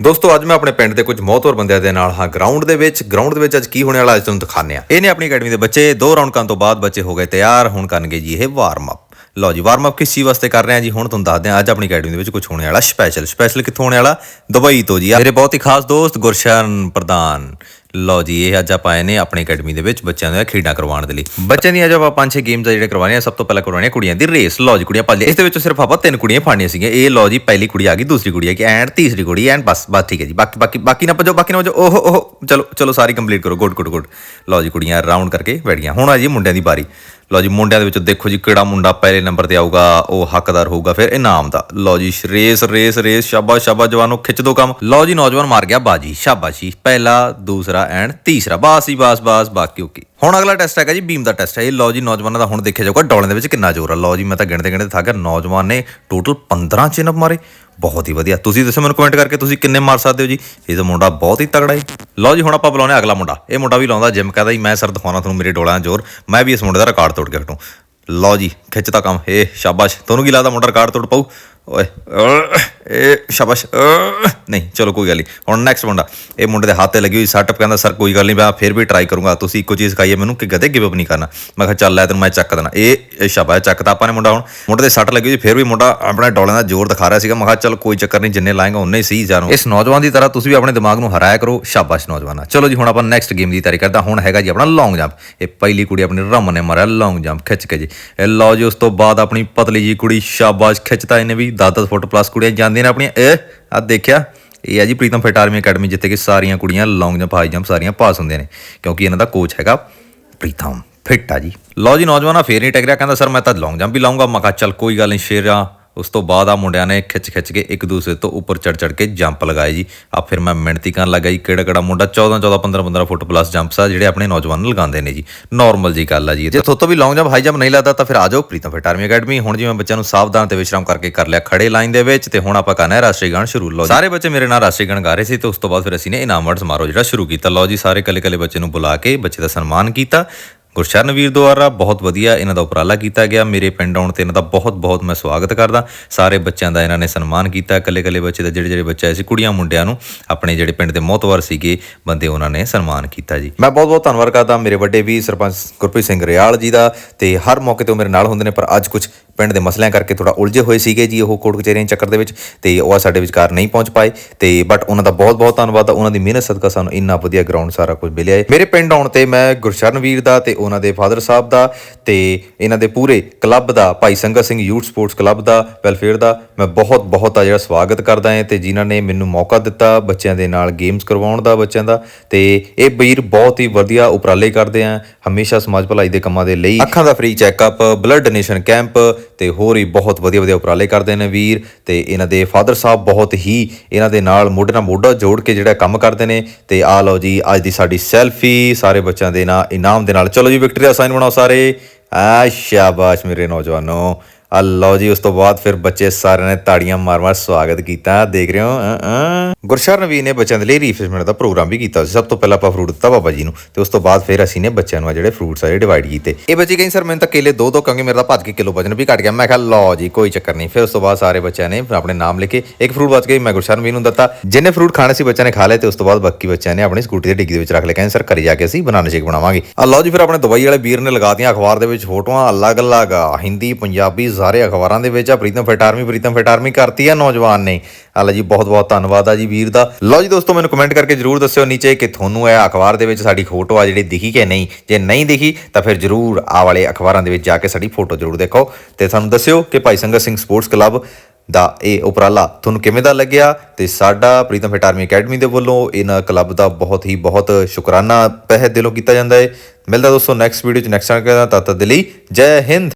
ਦੋਸਤੋ, ਅੱਜ ਮੈਂ ਆਪਣੇ ਪਿੰਡ ਦੇ ਕੁਝ ਮੌਤਵਰ ਬੰਦਿਆਂ ਦੇ ਨਾਲ ਹਾਂ। ਗਰਾਊਂਡ ਦੇ ਵਿੱਚ ਗਰਾਊਂਡ ਦੇ ਵਿੱਚ ਅੱਜ ਕੀ ਹੋਣੇ ਵਾਲਾ ਅੱਜ ਤੁਹਾਨੂੰ ਦਿਖਾਉਂਦੇ ਆ ਇਹ ਨੇ ਆਪਣੀ ਅਕੈਡਮੀ ਦੇ ਬੱਚੇ, ਦੋ ਰਾਉਂਡ ਤੋਂ ਬਾਅਦ ਬੱਚੇ ਹੋ ਗਏ ਤਿਆਰ, ਹੁਣ ਕਰਨਗੇ ਜੀ ਇਹ ਵਾਰਮ ਅਪ ਲਓ ਜੀ ਵਾਰਮ ਅਪ ਕਿਸ ਚੀਜ਼ ਵਾਸਤੇ ਕਰ ਰਹੇ ਆ ਜੀ, ਹੁਣ ਤੁਹਾਨੂੰ ਦੱਸਦੇ ਆ ਅੱਜ ਆਪਣੀ ਅਕੈਡਮੀ ਦੇ ਵਿੱਚ ਕੁਝ ਹੋਣੇ ਵਾਲਾ ਸਪੈਸ਼ਲ ਸਪੈਸ਼ਲ ਕਿੱਥੋਂ ਹੋਣੇ ਵਾਲਾ? ਦੁਬਈ ਤੋਂ ਜੀ। ਮੇਰੇ ਬਹੁਤ ਹੀ ਖਾਸ ਦੋਸਤ ਗੁਰਸ਼ਰਨ ਪ੍ਰਧਾਨ। ਲਓ ਜੀ, ਇਹ ਅੱਜ ਆਪਾਂ ਆਏ ਨੇ ਆਪਣੀ ਅਕੈਡਮੀ ਦੇ ਵਿੱਚ ਬੱਚਿਆਂ ਦੀਆਂ ਖੇਡਾਂ ਕਰਵਾਉਣ ਦੇ ਲਈ। ਬੱਚਿਆਂ ਦੀਆਂ ਅੱਜ ਆਪਾਂ ਪੰਜ ਛੇ ਗੇਮਸ ਆ ਜਿਹੜੇ ਕਰਵਾਉਣੇ ਆ ਸਭ ਤੋਂ ਪਹਿਲਾਂ ਕਰਵਾਉਣੀ ਆ ਕੁੜੀਆਂ ਦੀ ਰੇਸ। ਲਓ ਜੀ, ਕੁੜੀਆਂ ਪਾ ਇਸ ਦੇ ਵਿੱਚ ਸਿਰਫ ਆਪਾਂ ਤਿੰਨ ਕੁੜੀਆਂ ਫਾੜਨੀਆਂ ਸੀਗੀਆਂ। ਇਹ ਲਓ ਜੀ, ਪਹਿਲੀ ਕੁੜੀ ਆ ਗਈ, ਦੂਸਰੀ ਕੁੜੀ ਆ ਗਈ ਐਂਡ ਤੀਸਰੀ ਕੁੜੀ ਐਂਡ ਬਸ ਬਸ ਠੀਕ ਹੈ ਜੀ। ਬਾਕੀ ਬਾਕੀ ਬਾਕੀ ਨਾ ਭਜੋ, ਬਾਕੀ ਨਾ ਭਜੋ। ਓਹ ਓਹ ਚਲੋ ਚਲੋ ਸਾਰੀ ਕੰਪਲੀਟ ਕਰੋ। Good good good. ਲਓ ਜੀ, ਕੁੜੀਆਂ ਰਾਉਂਡ ਕਰਕੇ ਬੈਠ ਗਈਆਂ ਹੁਣ ਆ ਜੀ ਮੁੰਡਿਆਂ ਦੀ ਬਾਰੀ ਲਓ ਜੀ, ਮੁੰਡਿਆਂ ਦੇ ਵਿੱਚ ਦੇਖੋ ਜੀ ਕਿਹੜਾ ਮੁੰਡਾ ਪਹਿਲੇ ਨੰਬਰ ਤੇ ਆਊਗਾ, ਉਹ ਹੱਕਦਾਰ ਹੋਊਗਾ ਫਿਰ ਇਨਾਮ ਦਾ। ਲਓ ਜੀ ਰੇਸ ਰੇਸ ਰੇਸ, ਸ਼ਾਬਾਸ਼ ਸ਼ਾਬਾਸ਼ ਜਵਾਨੋ, ਖਿੱਚ ਦੋ ਕੰਮ। ਲਓ ਜੀ, ਨੌਜਵਾਨ ਮਾਰ ਗਿਆ ਬਾਜੀ, ਸ਼ਾਬਾਸ਼ੀ। ਪਹਿਲਾ, ਦੂਸਰਾ ਐਂਡ ਤੀਸਰਾ। ਬਾਸ ਹੀ ਬਾਸ ਬਾਸ, ਬਾਕੀ ਓਕੇ। ਹੁਣ ਅਗਲਾ ਟੈਸਟ ਹੈਗਾ ਜੀ, ਬੀਮ ਦਾ ਟੈਸਟ ਹੈ ਇਹ। ਲਓ ਜੀ, ਨੌਜਵਾਨਾਂ ਦਾ ਹੁਣ ਦੇਖਿਆ ਜਾਊਗਾ, ਡੋਲਿਆਂ ਦੇ ਵਿੱਚ ਕਿੰਨਾ ਜ਼ੋਰ ਆ। ਲਓ ਜੀ, ਮੈਂ ਤਾਂ ਗਿਣਦੇ ਗਿਣਦੇ ਥੱਕ ਗਿਆ। ਨੌਜਵਾਨ ਨੇ ਟੋਟਲ 15 ਚਿਨਪ ਮਾਰੇ। ਬਹੁਤ ਹੀ ਵਧੀਆ। ਤੁਸੀਂ ਦੱਸੋ ਮੈਨੂੰ ਕਮੈਂਟ ਕਰਕੇ ਤੁਸੀਂ ਕਿੰਨੇ ਮਾਰ ਸਕਦੇ ਹੋ ਜੀ? ਇਹ ਤਾਂ ਮੁੰਡਾ ਬਹੁਤ ਹੀ ਤਗੜਾ ਹੈ ਲਓ ਜੀ, ਹੁਣ ਆਪਾਂ ਬੁਲਾਉਂਦੇ ਹਾਂ ਅਗਲਾ ਮੁੰਡਾ। ਇਹ ਮੁੰਡਾ ਵੀ ਲਾਉਂਦਾ ਜਿਮ ਕਹਿੰਦਾ ਜੀ, ਮੈਂ ਸਰ ਦਿਖਾਉਣਾ ਤੁਹਾਨੂੰ ਮੇਰੇ ਡੋਲਿਆਂ ਦਾ ਜ਼ੋਰ। ਮੈਂ ਵੀ ਇਸ ਮੁੰਡੇ ਦਾ ਰਿਕਾਰਡ ਤੋੜ ਕੇ ਹਟੂ। ਲਓ ਜੀ, ਖਿੱਚਤਾ ਕੰਮ। ਏ ਸ਼ਾਬਾਸ਼। ਤੁਹਾਨੂੰ ਕੀ ਲੱਗਦਾ ਮੁੰਡਾ ਰਿਕਾਰਡ ਤੋੜ ਪਾਉ ਓਏ ਇਹ ਸ਼ਾਬਾਸ਼ ਨਹੀਂ, ਚਲੋ ਕੋਈ ਗੱਲ ਨਹੀਂ ਹੁਣ ਨੈਕਸਟ ਮੁੰਡਾ। ਇਹ ਮੁੰਡੇ ਦੇ ਹੱਥ ਤੇ ਲੱਗੀ ਹੋਈ ਸੱਟ ਕਹਿੰਦਾ, ਸਰ, ਕੋਈ ਗੱਲ ਨਹੀਂ ਮੈਂ ਫਿਰ ਵੀ ਟਰਾਈ ਕਰੂੰਗਾ। ਤੁਸੀਂ ਇੱਕੋ ਚੀਜ਼ ਸਿਖਾਈਏ ਮੈਨੂੰ ਕਿ ਕਦੇ ਗਿਵ ਅਪ ਨਹੀਂ ਕਰਨਾ। ਮੈਂ ਕਿਹਾ, ਚੱਲ, ਲੈ ਤੈਨੂੰ ਮੈਂ ਚੱਕ ਦੇਣਾ। ਇਹ ਇਹ ਸ਼ਾਬਾਸ਼, ਚੱਕਤਾ ਆਪਾਂ ਨੇ ਮੁੰਡਾ ਹੁਣ। ਮੁੰਡੇ ਦੇ ਸੱਟ ਲੱਗੀ ਹੋਈ, ਫਿਰ ਵੀ ਮੁੰਡਾ ਆਪਣੇ ਡੋਲਿਆਂ ਦਾ ਜ਼ੋਰ ਦਿਖਾ ਰਿਹਾ ਸੀਗਾ। ਮੈਂ ਕਿਹਾ, ਚੱਲ, ਕੋਈ ਚੱਕਰ ਨਹੀਂ ਜਿੰਨੇ ਲਾਏਗਾ ਉਨੇ ਹੀ ਸਹੀ ਜਾਨੋ ਇਸ ਨੌਜਵਾਨ ਦੀ ਤਰ੍ਹਾਂ ਤੁਸੀਂ ਵੀ ਆਪਣੇ ਦਿਮਾਗ ਨੂੰ ਹਰਾਇਆ ਕਰੋ। ਸ਼ਾਬਾਸ਼, ਨੌਜਵਾਨਾ। ਚਲੋ ਜੀ, ਹੁਣ ਆਪਾਂ ਨੈਕਸਟ ਗੇਮ ਦੀ ਤਿਆਰੀ ਕਰਦਾ। ਹੁਣ ਹੈਗਾ ਜੀ ਆਪਣਾ ਲੌਂਗ ਜੰਪ ਇਹ ਪਹਿਲੀ ਕੁੜੀ ਆਪਣੀ ਰਮ ਨੇ ਮਾਰਿਆ ਲੌਂਗ ਜੰਪ ਖਿੱਚ ਕੇ ਜੀ। ਇਹ ਲਓ ਜੀ, ਉਸ ਤੋਂ ਬਾਅਦ ਆਪਣੀ ਪਤਲੀ ਜੀ ਕੁੜੀ, ਸ਼ਾਬਾਸ਼। ਖਿੱਚਤਾ ਇਹਨੇ ਵੀ। 10-10 ਫੁੱਟ ਪਲੱਸ ਕੁੜੀਆਂ ਜਾਂਦੀਆਂ ਨੇ ਆਪਣੀਆਂ, ਇਹ ਆ ਦੇਖਿਆ, ਇਹ ਹੈ ਜੀ ਪ੍ਰੀਤਮ ਫਿਟ ਆਰਮੀ ਅਕੈਡਮੀ, ਜਿੱਥੇ ਕਿ ਸਾਰੀਆਂ ਕੁੜੀਆਂ ਲੌਂਗ ਜੰਪ ਹਾਈ ਜੰਪ ਸਾਰੀਆਂ ਪਾਸ ਹੁੰਦੀਆਂ ਨੇ, ਕਿਉਂਕਿ ਇਹਨਾਂ ਦਾ ਕੋਚ ਹੈਗਾ ਪ੍ਰੀਤਮ ਫਿੱਟ ਆ ਜੀ। ਲਓ ਜੀ, ਨੌਜਵਾਨਾ ਫੇਰ ਨਹੀਂ ਟਕਰਿਆ, ਕਹਿੰਦਾ, ਸਰ, ਮੈਂ ਤਾਂ ਲੌਂਗ ਜੰਪ ਵੀ ਲਾਉਂਗਾ ਮੈਂ ਕਿਹਾ, ਚੱਲ, ਕੋਈ ਗੱਲ ਨਹੀਂ ਸ਼ੇਰਾ ਉਸ ਤੋਂ ਬਾਅਦ ਆ ਮੁੰਡਿਆਂ ਨੇ ਖਿੱਚ ਖਿੱਚ ਕੇ ਇੱਕ ਦੂਸਰੇ ਤੋਂ ਉੱਪਰ ਚੜ ਚੜ ਕੇ ਜੰਪ ਲਗਾਏ ਜੀ। ਆ ਫਿਰ ਮੈਂ ਮਿਹਨਤੀ ਕਰਨ ਲੱਗਾ ਜੀ। ਕਿਹੜਾ ਕਿਹੜਾ ਮੁੰਡਾ? 14 14 15 15 ਫੁੱਟ ਪਲੱਸ ਜੰਪਸ ਆ ਜਿਹੜੇ ਆਪਣੇ ਨੌਜਵਾਨ ਲਗਾਉਂਦੇ ਨੇ ਜੀ। ਨਾਰਮਲ ਜੀ ਗੱਲ ਆ ਜੀ। ਜੇ ਥੋਤੋਂ ਵੀ ਲੌਂਗ ਜੰਪ ਹਾਈ ਜੰਪ ਨਹੀਂ ਲੱਗਦਾ ਤਾਂ ਫਿਰ ਆ ਜਾਓ ਪ੍ਰੀਤਮ ਫਿਟ ਆਰਮੀ ਅਕੈਡਮੀ ਹੁਣ ਜਿਵੇਂ ਬੱਚਿਆਂ ਨੂੰ ਸਾਵਧਾਨ ਤੇ ਵਿਸ਼ਰਾਮ ਕਰਕੇ ਕਰ ਲਿਆ ਖੜੇ ਲਾਈਨ ਦੇ ਵਿੱਚ ਤੇ ਹੁਣ ਆਪਾਂ ਕਰਨਾ ਹੈ ਰਾਸ਼ਟਰੀ ਗਾਣ ਸ਼ੁਰੂ। ਲਓ ਸਾਰੇ ਬੱਚੇ ਮੇਰੇ ਨਾਲ ਰਾਸ਼ਟਰੀ ਗਾਣ ਗਾ ਰਹੇ ਸੀ ਤੇ ਉਸ ਤੋਂ ਬਾਅਦ ਫਿਰ ਅਸੀਂ ਨੇ ਇਨਾਮ ਵੰਡ ਸਮਾਰੋਹ ਜਿਹੜਾ ਸ਼ੁਰੂ ਕੀਤਾ। ਲਓ ਜੀ, ਸਾਰੇ ਕੱਲੇ ਕੱਲੇ ਬੱਚੇ ਨੂੰ ਬੁਲਾ ਕੇ ਬੱਚੇ ਦਾ ਸਨਮਾਨ ਕੀਤਾ। ਗੁਰਸ਼ਰਨ ਵੀਰ ਦੁਆਰਾ ਬਹੁਤ ਵਧੀਆ ਇਹਨਾਂ ਦਾ ਉਪਰਾਲਾ ਕੀਤਾ ਗਿਆ। ਮੇਰੇ ਪਿੰਡ ਆਉਣ ਤੇ ਇਹਨਾਂ ਦਾ ਬਹੁਤ ਬਹੁਤ ਮੈਂ ਸਵਾਗਤ ਕਰਦਾ। ਸਾਰੇ ਬੱਚਿਆਂ ਦਾ ਇਹਨਾਂ ਨੇ ਸਨਮਾਨ ਕੀਤਾ। ਇਕੱਲੇ ਇਕੱਲੇ ਬੱਚੇ ਦਾ ਜਿਹੜੇ ਜਿਹੜੇ ਬੱਚੇ ਆਏ ਸੀ, ਕੁੜੀਆਂ ਮੁੰਡਿਆਂ ਨੂੰ ਆਪਣੇ ਜਿਹੜੇ ਪਿੰਡ ਦੇ ਮੋਤਵਰ ਸੀਗੇ, ਬੰਦੇ ਉਹਨਾਂ ਨੇ ਸਨਮਾਨ ਕੀਤਾ ਜੀ। ਮੈਂ ਬਹੁਤ ਬਹੁਤ ਧੰਨਵਾਦ ਕਰਦਾ। ਮੇਰੇ ਵੱਡੇ ਵੀ ਸਰਪੰਚ ਗੁਰਪ੍ਰੀਤ ਸਿੰਘ ਰਿਆਲ ਜੀ ਦਾ ਤੇ ਹਰ ਮੌਕੇ ਤੇ ਉਹ ਮੇਰੇ ਨਾਲ ਹੁੰਦੇ ਨੇ, ਪਰ ਅੱਜ ਕੁਝ ਪਿੰਡ ਦੇ ਮਸਲਿਆਂ ਕਰਕੇ ਥੋੜਾ ਉਲਝੇ ਹੋਏ ਸੀਗੇ ਜੀ ਉਹ ਕੋਰਟ ਕਚਹਿਰੀਆਂ ਚੱਕਰ ਦੇ ਵਿੱਚ ਤੇ ਉਹ ਸਾਡੇ ਵਿਚਕਾਰ ਨਹੀਂ ਪਹੁੰਚ ਪਾਏ ਤੇ ਬਟ ਉਹਨਾਂ ਦਾ ਬਹੁਤ ਬਹੁਤ ਧੰਨਵਾਦ ਆ, ਉਹਨਾਂ ਦੀ ਮਿਹਨਤ ਸਦਕਾ ਸਾਨੂੰ ਇੰਨਾ ਵਧੀਆ ਗਰਾਊਂਡ ਸਾਰਾ ਕੁਝ ਮਿਲਿਆ ਹੈ। ਮੇਰੇ ਪਿੰਡ ਆਉਣ ਤੇ ਮੈਂ ਗੁਰਸ਼ਰਨ ਵੀਰ ਦਾ ਤੇ ਉਹਨਾਂ ਦੇ ਫਾਦਰ ਸਾਹਿਬ ਦਾ ਤੇ ਇਹਨਾਂ ਦੇ ਪੂਰੇ ਕਲੱਬ ਦਾ, Bhai Sangat Singh youth sports club ਦਾ, ਵੈਲਫੇਅਰ ਦਾ ਮੈਂ ਬਹੁਤ ਬਹੁਤ ਆ ਜਿਹੜਾ ਸਵਾਗਤ ਕਰਦਾ ਹਾਂ ਤੇ ਜਿਨ੍ਹਾਂ ਨੇ ਮੈਨੂੰ ਮੌਕਾ ਦਿੱਤਾ ਬੱਚਿਆਂ ਦੇ ਨਾਲ ਗੇਮਸ ਕਰਵਾਉਣ ਦਾ, ਬੱਚਿਆਂ ਦਾ ਤੇ ਇਹ ਵੀਰ ਬਹੁਤ ਹੀ ਵਧੀਆ ਉਪਰਾਲੇ ਕਰਦੇ ਆ, ਹਮੇਸ਼ਾ ਸਮਾਜ ਭਲਾਈ ਦੇ ਕੰਮਾਂ ਦੇ ਲਈ। ਅੱਖਾਂ ਦਾ free checkup blood donation camp ਤੇ ਹੋਰ ਹੀ ਬਹੁਤ ਵਧੀਆ ਵਧੀਆ ਉਪਰਾਲੇ ਕਰਦੇ ਨੇ ਵੀਰ ਤੇ ਇਹਨਾਂ ਦੇ ਫਾਦਰ ਸਾਹਿਬ ਬਹੁਤ ਹੀ ਇਹਨਾਂ ਦੇ ਨਾਲ ਮੋਢੇ ਨਾਲ ਮੋਢਾ ਜੋੜ ਕੇ ਜਿਹੜਾ ਕੰਮ ਕਰਦੇ ਨੇ ਤੇ ਆ ਲਓ ਜੀ, ਅੱਜ ਦੀ ਸਾਡੀ ਸੈਲਫੀ, ਸਾਰੇ ਬੱਚਿਆਂ ਦੇ ਨਾਲ ਇਨਾਮ ਦੇ ਨਾਲ। ਚਲੋ ਜੀ ਵਿਕਟਰੀ ਦਾ ਸਾਈਨ ਬਣਾਓ ਸਾਰੇ। ਆ ਸ਼ਾਬਾਸ਼ ਮੇਰੇ ਨੌਜਵਾਨੋ। ਆ ਲਓ ਜੀ ਉਸ ਤੋਂ ਬਾਅਦ ਫਿਰ ਬੱਚੇ ਸਾਰਿਆਂ ਨੇ ਤਾੜੀਆਂ ਮਾਰ-ਮਾਰ ਸਵਾਗਤ ਕੀਤਾ। ਦੇਖ ਰਹੇ ਹੋ? ਅ, ਗੁਰਸ਼ਰਨ ਵੀ ਨੇ ਬੱਚਿਆਂ ਦੇ ਲਈ ਰੀਫਰੈਸ਼ਮੈਂਟ ਦਾ ਪ੍ਰੋਗਰਾਮ ਵੀ ਕੀਤਾ ਸੀ। ਸਭ ਤੋਂ ਪਹਿਲਾਂ ਆਪਾਂ ਫਰੂਟ ਦਿੱਤਾ ਬਾਬਾ ਜੀ ਨੂੰ ਤੇ ਉਸ ਤੋਂ ਬਾਅਦ ਫਿਰ ਅਸੀਂ ਨੇ ਬੱਚਿਆਂ ਨੂੰ ਜਿਹੜੇ ਫਰੂਟਸ ਆ ਡਿਵਾਈਡ ਕੀਤੇ। ਇਹ ਬੱਚੇ ਕਹਿੰਦੇ ਸਰ ਮੈਨੂੰ ਤਾਂ ਕੇਲੇ ਦੋ ਦੋ ਕਿਉਂਕਿ ਮੇਰਾ ਤਾਂ ਭੱਜ ਕੇ ਕਿਲੋ ਵਜਨ ਵੀ ਘਟ ਗਿਆ। ਮੈਂ ਕਿਹਾ ਲਓ ਜੀ ਕੋਈ ਚੱਕਰ ਨਹੀਂ। ਫਿਰ ਉਸ ਤੋਂ ਬਾਅਦ ਸਾਰੇ ਬੱਚਿਆਂ ਨੇ ਆਪਣੇ ਨਾਮ ਲਿਖੇ ਇੱਕ ਫਰੂਟ ਬਚ ਗਿਆ ਮੈਂ ਗੁਰਸ਼ਰਨ ਵੀ ਨੂੰ ਦਿੱਤਾ। ਜਿੰਨੇ ਫਰੂਟ ਖਾਣੇ ਸੀ ਬੱਚਿਆਂ ਨੇ ਖਾ ਲਏ ਤੇ ਉਸ ਤੋਂ ਬਾਅਦ ਬਾਕੀ ਬੱਚਿਆਂ ਨੇ ਆਪਣੀ ਸਕੂਟੀ ਦੇ ਡਿੱਗੀ ਦੇ ਵਿੱਚ ਰੱਖ ਲਏ ਕਹਿੰਦੇ ਸਰ ਘਰੇ ਜਾ ਕੇ ਅਸੀਂ ਬਨਾਨਾ ਸ਼ੇਕ ਬਣਾਵਾਂਗੇ। ਆ ਲਓ ਜੀ ਫਿਰ ਆਪਣੇ ਦੁਬਈ ਵਾਲੇ ਵੀਰ ਨੇ ਲਗਾਤੀਆਂ ਅਖਬਾਰ ਦੇ ਵਿੱਚ ਫੋਟੋਆਂ ਅਲੱਗ-ਅਲੱਗ ਆ, ਹਿੰਦੀ ਪੰਜਾਬੀ ਸਾਰੇ ਅਖਬਾਰਾਂ ਦੇ ਵਿੱਚ ਆ। Pritam fit army Pritam fit army ਕਰਤੀ ਆ ਨੌਜਵਾਨ ਨੇ। ਹਾਲਾ ਜੀ ਬਹੁਤ ਬਹੁਤ ਧੰਨਵਾਦ ਆ ਜੀ ਵੀਰ ਦਾ। ਲਓ ਜੀ ਦੋਸਤੋ, ਮੈਨੂੰ ਕਮੈਂਟ ਕਰਕੇ ਜਰੂਰ ਦੱਸਿਓ ਨੀਚੇ ਕਿ ਤੁਹਾਨੂੰ ਇਹ ਅਖਬਾਰ ਦੇ ਵਿੱਚ ਸਾਡੀ ਫੋਟੋ ਆ ਜਿਹੜੀ ਦਿਖੀ ਕਿ ਨਹੀਂ। ਜੇ ਨਹੀਂ ਦਿਖੀ, ਤਾਂ ਫਿਰ ਜਰੂਰ ਆ ਵਾਲੇ ਅਖਬਾਰਾਂ ਦੇ ਵਿੱਚ ਜਾ ਕੇ ਸਾਡੀ ਫੋਟੋ ਜਰੂਰ ਦੇਖੋ। ਤੇ ਸਾਨੂੰ ਦੱਸਿਓ ਕਿ ਭਾਈ ਸੰਗਤ ਸਿੰਘ ਸਪੋਰਟਸ ਕਲੱਬ ਦਾ ਇਹ ਉਪਰਾਲਾ ਤੁਹਾਨੂੰ ਕਿਵੇਂ ਦਾ ਲੱਗਿਆ? ਤੇ ਸਾਡਾ ਪ੍ਰੀਤਮ ਫਿਟ ਆਰਮੀ ਅਕੈਡਮੀ ਦੇ ਵੱਲੋਂ ਇਹਨਾਂ ਕਲੱਬ ਦਾ ਬਹੁਤ ਹੀ ਬਹੁਤ ਸ਼ੁਕਰਾਨਾ ਪਹਿ ਦਿਲੋਂ ਕੀਤਾ ਜਾਂਦਾ ਹੈ ਮਿਲਦਾ ਦੋਸਤੋ ਨੈਕਸਟ ਵੀਡੀਓ ਚ ਨੈਕਸਟ ਟਾਈਮ ਤਦ ਤੱਕ ਦੇ ਲਈ ਜੈ ਹਿੰਦ।